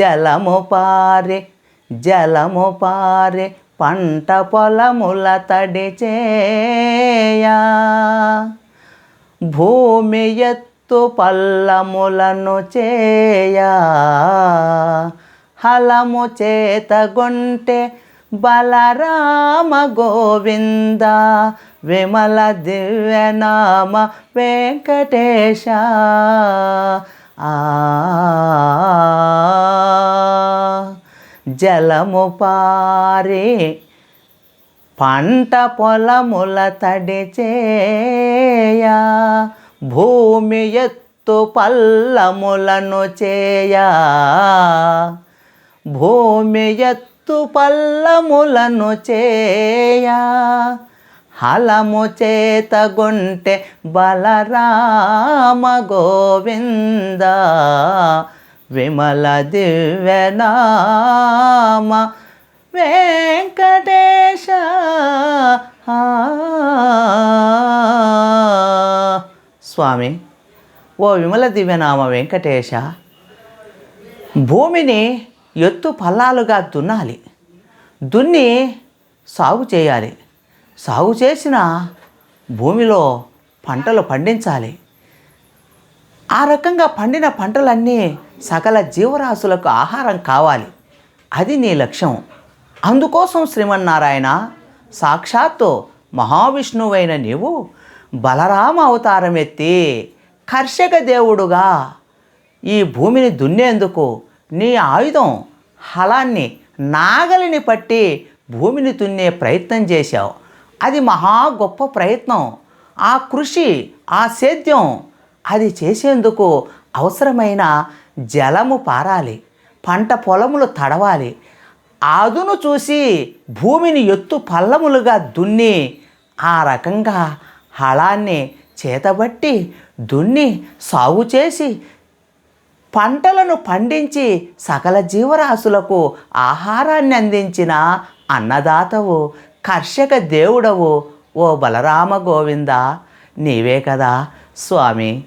జలము పారే జలము పారే పంట పొలముల తడిచేయా భూమి ఎత్తు పల్లములను చేయా. హలము చేత గొంటె బలరామ గోవింద విమల దివ్యనామ వెంకటేశ. జలము పారే పంట పొలముల తడిచేయా భూమి ఎత్తు పల్లములను చేయా. భూమి ఎత్తు పల్లములను చేయా. హలము చేత గుంటె బలరామ గోవింద విమల దివ్యనామ వెంకటేశ ఆ. స్వామి ఓ విమల దివ్యనామ వెంకటేశ భూమిని ఎత్తు పల్లాలుగా దున్నాలి దున్ని సాగు చేయాలి సాగు చేసిన భూమిలో పంటలు పండించాలి. ఆ రకంగా పండిన పంటలన్నీ సకల జీవరాశులకు ఆహారం కావాలి. అది నీ లక్ష్యం. అందుకోసం శ్రీమన్నారాయణ సాక్షాత్తు మహావిష్ణువైన నీవు బలరామ అవతారం ఎత్తి కర్షక దేవుడుగా ఈ భూమిని దున్నేందుకు నీ ఆయుధం హలాన్ని నాగలిని పట్టి భూమిని దున్నే ప్రయత్నం చేశావు. అది మహా గొప్ప ప్రయత్నం. ఆ కృషి ఆ సేద్యం అది చేసేందుకు అవసరమైన జలము పారాలి పంట పొలములు తడవాలి. అదును చూసి భూమిని ఎత్తు పల్లములుగా దున్ని ఆ రకంగా హళాన్ని చేతబట్టి దున్ని సాగు చేసి పంటలను పండించి సకల జీవరాశులకు ఆహారాన్ని అందించిన అన్నదాతవు కర్షక దేవుడవు ఓ బలరామ గోవింద? నీవే కదా స్వామి.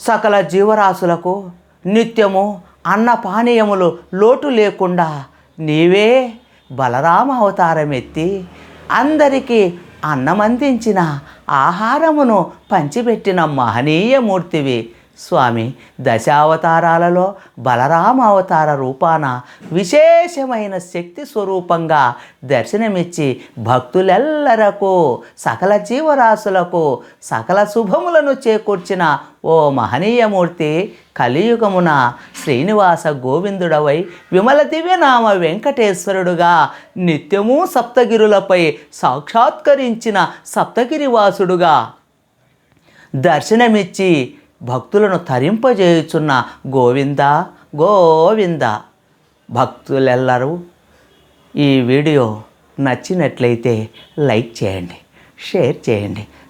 సకల జీవరాశులకు నిత్యము అన్న పానీయములు లోటు లేకుండా నీవే బలరామ అవతారం ఎత్తి అందరికీ అన్నమందించిన ఆహారమును పంచిపెట్టిన మహనీయ మూర్తివి. స్వామి దశావతారాలలో బలరామ అవతార రూపాన విశేషమైన శక్తి స్వరూపంగా దర్శనమిచ్చి భక్తులెల్లరకు సకల జీవరాశులకు సకల శుభములను చేకూర్చిన ఓ మహనీయమూర్తి కలియుగమున శ్రీనివాస గోవిందుడవై విమల దివ్యనామ వెంకటేశ్వరుడుగా నిత్యము సప్తగిరులపై సాక్షాత్కరించిన సప్తగిరివాసుడుగా దర్శనమిచ్చి భక్తులను తరింపజేయుచున్న గోవింద గోవింద. భక్తులెల్లరూ ఈ వీడియో నచ్చినట్లయితే లైక్ చేయండి షేర్ చేయండి.